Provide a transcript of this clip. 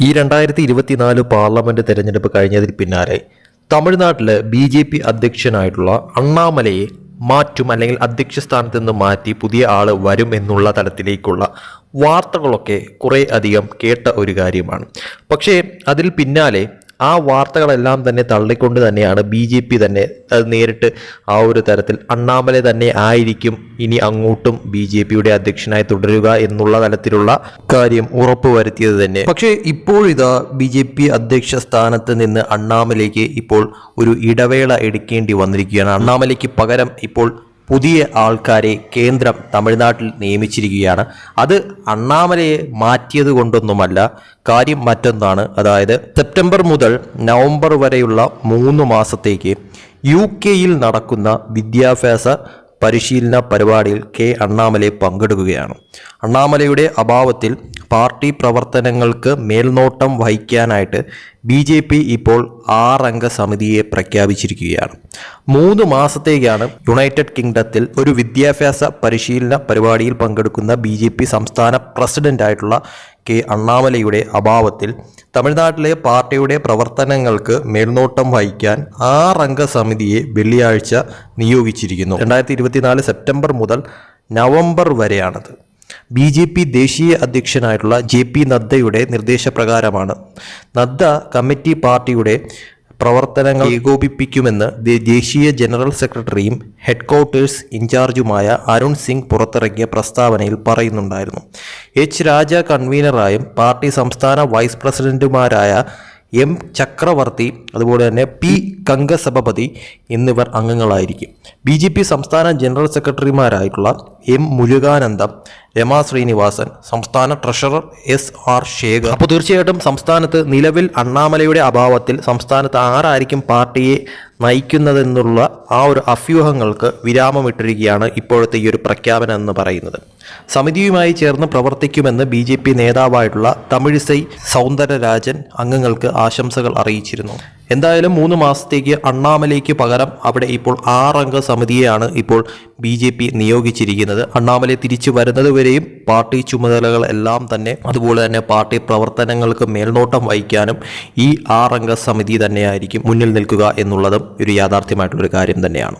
ഈ രണ്ടായിരത്തി ഇരുപത്തിനാല് പാർലമെന്റ് തെരഞ്ഞെടുപ്പ് കഴിഞ്ഞതിന് പിന്നാലെ തമിഴ്നാട്ടിലെ ബി ജെ പി അധ്യക്ഷനായിട്ടുള്ള അണ്ണാമലയെ മാറ്റും അല്ലെങ്കിൽ അധ്യക്ഷ സ്ഥാനത്ത് നിന്ന് മാറ്റി പുതിയ ആൾ വരും എന്നുള്ള തലത്തിലേക്കുള്ള വാർത്തകളൊക്കെ കുറേ അധികം കേട്ട ഒരു കാര്യമാണ്. പക്ഷേ അതിൽ പിന്നാലെ ആ വാർത്തകളെല്ലാം തന്നെ തള്ളിക്കൊണ്ട് തന്നെയാണ് ബി ജെ പി തന്നെ അത് നേരിട്ട് ആ ഒരു തരത്തിൽ അണ്ണാമല തന്നെ ആയിരിക്കും ഇനി അങ്ങോട്ടും ബി ജെ പിയുടെ അധ്യക്ഷനായി തുടരുക എന്നുള്ള തലത്തിലുള്ള കാര്യം ഉറപ്പുവരുത്തിയത് തന്നെ. പക്ഷേ ഇപ്പോഴിതാ ബി ജെ പി അധ്യക്ഷ സ്ഥാനത്ത് നിന്ന് അണ്ണാമലയ്ക്ക് ഇപ്പോൾ ഒരു ഇടവേള എടുക്കേണ്ടി വന്നിരിക്കുകയാണ്. അണ്ണാമലയ്ക്ക് പകരം ഇപ്പോൾ പുതിയ ആൾക്കാരെ കേന്ദ്രം തമിഴ്നാട്ടിൽ നിയമിച്ചിരിക്കുകയാണ്. അത് അണ്ണാമലയെ മാറ്റിയത് കൊണ്ടൊന്നുമല്ല കാര്യം മറ്റൊന്നാണ്. അതായത് സെപ്റ്റംബർ മുതൽ നവംബർ വരെയുള്ള മൂന്ന് മാസത്തേക്ക് യു കെയിൽ നടക്കുന്ന വിദ്യാഭ്യാസ പരിശീലന പരിപാടിയിൽ കെ അണ്ണാമലെ പങ്കെടുക്കുകയാണ്. അണ്ണാമലയുടെ അഭാവത്തിൽ പാർട്ടി പ്രവർത്തനങ്ങൾക്ക് മേൽനോട്ടം വഹിക്കാനായിട്ട് ബി ജെ പി ഇപ്പോൾ ആറംഗ സമിതിയെ പ്രഖ്യാപിച്ചിരിക്കുകയാണ്. മൂന്ന് മാസത്തേക്കാണ് യുണൈറ്റഡ് കിങ്ഡത്തിൽ ഒരു വിദ്യാഭ്യാസ പരിശീലന പരിപാടിയിൽ പങ്കെടുക്കുന്ന ബി ജെ പി സംസ്ഥാന പ്രസിഡന്റായിട്ടുള്ള കെ അണ്ണാമലയുടെ അഭാവത്തിൽ തമിഴ്നാട്ടിലെ പാർട്ടിയുടെ പ്രവർത്തനങ്ങൾക്ക് മേൽനോട്ടം വഹിക്കാൻ ആറംഗ സമിതിയെ വെള്ളിയാഴ്ച നിയോഗിച്ചിരിക്കുന്നു. രണ്ടായിരത്തി സെപ്റ്റംബർ മുതൽ നവംബർ വരെയാണത്. ബി ജെ പി ദേശീയ അധ്യക്ഷനായിട്ടുള്ള ജെ പി നദ്ദയുടെ നിർദ്ദേശപ്രകാരമാണ്. നദ്ദ കമ്മിറ്റി പാർട്ടിയുടെ പ്രവർത്തനങ്ങൾ ഏകോപിപ്പിക്കുമെന്ന് ദേശീയ ജനറൽ സെക്രട്ടറിയും ഹെഡ്ക്വാർട്ടേഴ്സ് ഇൻചാർജുമായ അരുൺ സിംഗ് പുറത്തിറക്കിയ പ്രസ്താവനയിൽ പറയുന്നുണ്ടായിരുന്നു. എച്ച് രാജ കൺവീനറായും പാർട്ടി സംസ്ഥാന വൈസ് പ്രസിഡന്റുമാരായ എം ചക്രവർത്തി അതുപോലെ തന്നെ പി കങ്കസഭപതി എന്നിവർ അംഗങ്ങളായിരിക്കും. ബി ജെ പി സംസ്ഥാന ജനറൽ സെക്രട്ടറിമാരായിട്ടുള്ള എം മുരുകാനന്ദം രമാ ശ്രീനിവാസൻ സംസ്ഥാന ട്രഷറർ എസ് ആർ ശേഖർ. അപ്പോൾ തീർച്ചയായിട്ടും സംസ്ഥാനത്ത് നിലവിൽ അണ്ണാമലയുടെ അഭാവത്തിൽ സംസ്ഥാനത്ത് ആരായിരിക്കും പാർട്ടിയെ നയിക്കുന്നതെന്നുള്ള ആ ഒരു അഭ്യൂഹങ്ങൾക്ക് വിരാമമിട്ടിരിക്കുകയാണ് ഇപ്പോഴത്തെ ഈ ഒരു പ്രഖ്യാപനം എന്ന് പറയുന്നത്. സമിതിയുമായി ചേർന്ന് പ്രവർത്തിക്കുമെന്ന് ബി ജെ പി നേതാവായിട്ടുള്ള തമിഴിസൈ സൗന്ദരരാജൻ അംഗങ്ങൾക്ക് ആശംസകൾ അറിയിച്ചിരുന്നു. എന്തായാലും മൂന്ന് മാസത്തേക്ക് അണ്ണാമലയ്ക്ക് പകരം അവിടെ ഇപ്പോൾ ആറംഗ സമിതിയെയാണ് ഇപ്പോൾ ബി ജെ പി നിയോഗിച്ചിരിക്കുന്നത്. അണ്ണാമല തിരിച്ചു വരുന്നതുവരെയും പാർട്ടി ചുമതലകൾ എല്ലാം തന്നെ അതുപോലെ തന്നെ പാർട്ടി പ്രവർത്തനങ്ങൾക്ക് മേൽനോട്ടം വഹിക്കാനും ഈ ആറംഗ സമിതി തന്നെയായിരിക്കും മുന്നിൽ നിൽക്കുക എന്നുള്ളതും ഒരു യാഥാർത്ഥ്യമായിട്ടുള്ളൊരു കാര്യം തന്നെയാണ്.